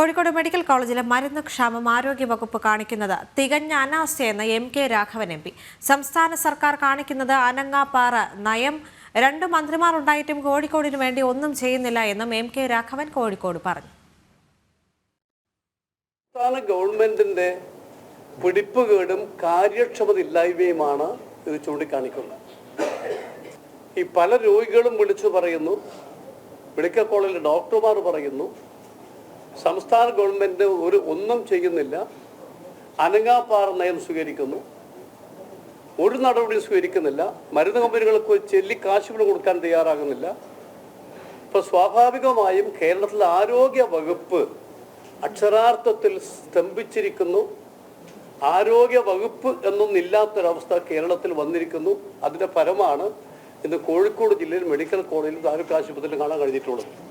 Kozhikode medical കോളേജിലെ മരുന്ന് ക്ഷാമം ആരോഗ്യവകുപ്പ് കാണിക്കുന്നത് തികഞ്ഞ അനാസ്ഥയെന്ന് M K Raghavan M P. സംസ്ഥാന സർക്കാർ കാണിക്കുന്നത് അനങ്ങാപ്പാറ നയം. രണ്ട് മന്ത്രിമാർ ഉണ്ടായിട്ടും കോഴിക്കോടിന് വേണ്ടി ഒന്നും ചെയ്യുന്നില്ല എന്നും എം കെ രാഘവൻ കോഴിക്കോട് പറഞ്ഞു. സംസ്ഥാന ഗവൺമെന്റിന്റെ പിടിപ്പുകേടും കാര്യക്ഷമതയില്ലായ്മയുമാണ് ഇത് ചൂണ്ടിക്കാണിക്കുന്നത്. ഈ പല രോഗികളും വിളിച്ചു പറയുന്നു. മെഡിക്കൽ കോളേജിലെ ഡോക്ടർമാർ പറയുന്നു. സംസ്ഥാന ഗവൺമെന്റ് ഒരു ഒന്നും ചെയ്യുന്നില്ല. അനങ്ങാപ്പാറ നയം സ്വീകരിക്കുന്നു. ഒരു നടപടിയും സ്വീകരിക്കുന്നില്ല. മരുന്ന് കമ്പനികൾക്ക് ചെല്ലി കാശുകൾ കൊടുക്കാൻ തയ്യാറാകുന്നില്ല. ഇപ്പൊ സ്വാഭാവികമായും കേരളത്തിലെ ആരോഗ്യ വകുപ്പ് അക്ഷരാർത്ഥത്തിൽ സ്തംഭിച്ചിരിക്കുന്നു. ആരോഗ്യ വകുപ്പ് എന്നൊന്നില്ലാത്തൊരവസ്ഥ കേരളത്തിൽ വന്നിരിക്കുന്നു. അതിന്റെ ഫലമാണ് ഇന്ന് കോഴിക്കോട് ജില്ലയിൽ മെഡിക്കൽ കോളേജിൽ താലൂക്ക് ആശുപത്രിയിലും കാണാൻ കഴിഞ്ഞിട്ടുള്ളത്.